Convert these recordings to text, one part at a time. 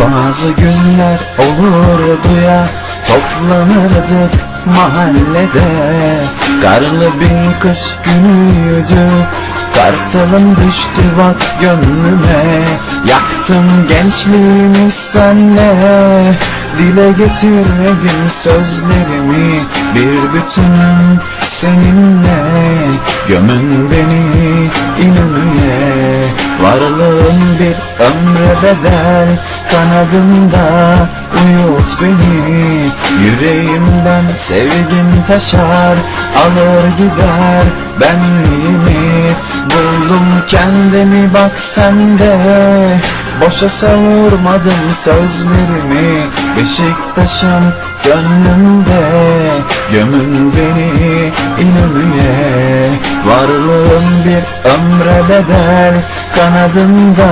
Bazı günler olurdu ya Toplanırdık mahallede. Karlı bir kış günüydü Kartalım düştü bak gönlüme. Yaktım gençliğimi senle Dile getirmedim sözlerimi. Bir bütünüm seninle Gömün beni inanıye Varlığın bir ömre bedel Kanadımda uyut beni. Yüreğimden sevgin taşar Alır gider benliğimi. Buldum kendimi bak sende Boşa savurmadım sözlerimi. Beşiktaş'ım gönlümde. Gömün beni inanıye Varlığım bir ömre bedel. Kanadında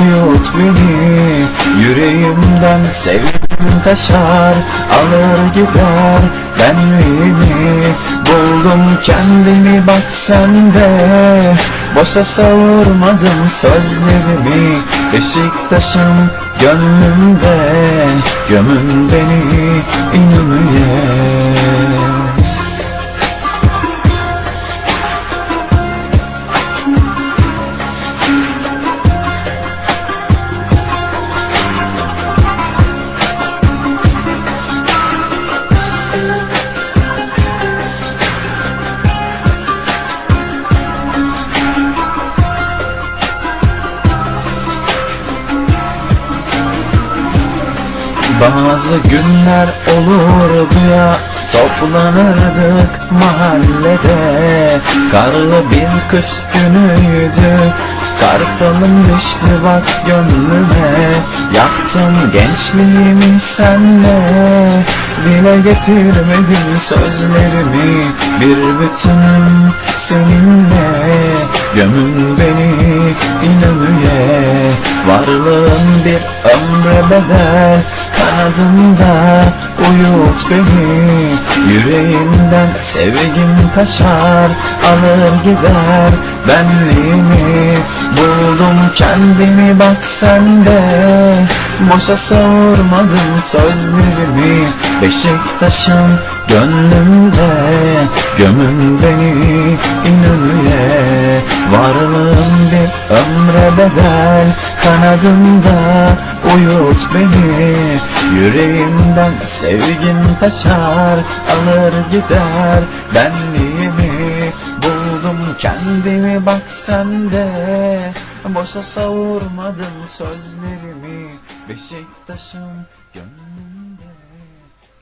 uyut beni Yüreğimden sevgim taşar Alır gider benliğimi. Buldum kendimi bak sende Boşa savurmadım sözlerimi. Beşiktaş'ım gönlümde Gömün beni inanıye Bazı günler olurdu ya Toplanırdık mahallede. Karlı bir kış günüydü Kartalım düştü bak gönlüme. Yaktım gençliğimi senle Dile getirmedim sözlerimi. Bir bütünüm seninle Gömün beni inanıye Varlığın bir ömre bedel Kanadımda uyut beni. Yüreğimden sevgin taşar Alır gider benliğimi. Buldum kendimi bak sende Boşa savurmadım sözlerimi. Beşiktaş'ım gönlümde Gömün beni inanıye Varlığım bir ömre bedel Kanadında uyut beni. Yüreğimden sevgin taşar Alır gider benliğimi. Buldum kendimi bak sende Boşa savurmadım sözlerimi. Beşiktaş'ım gönlüm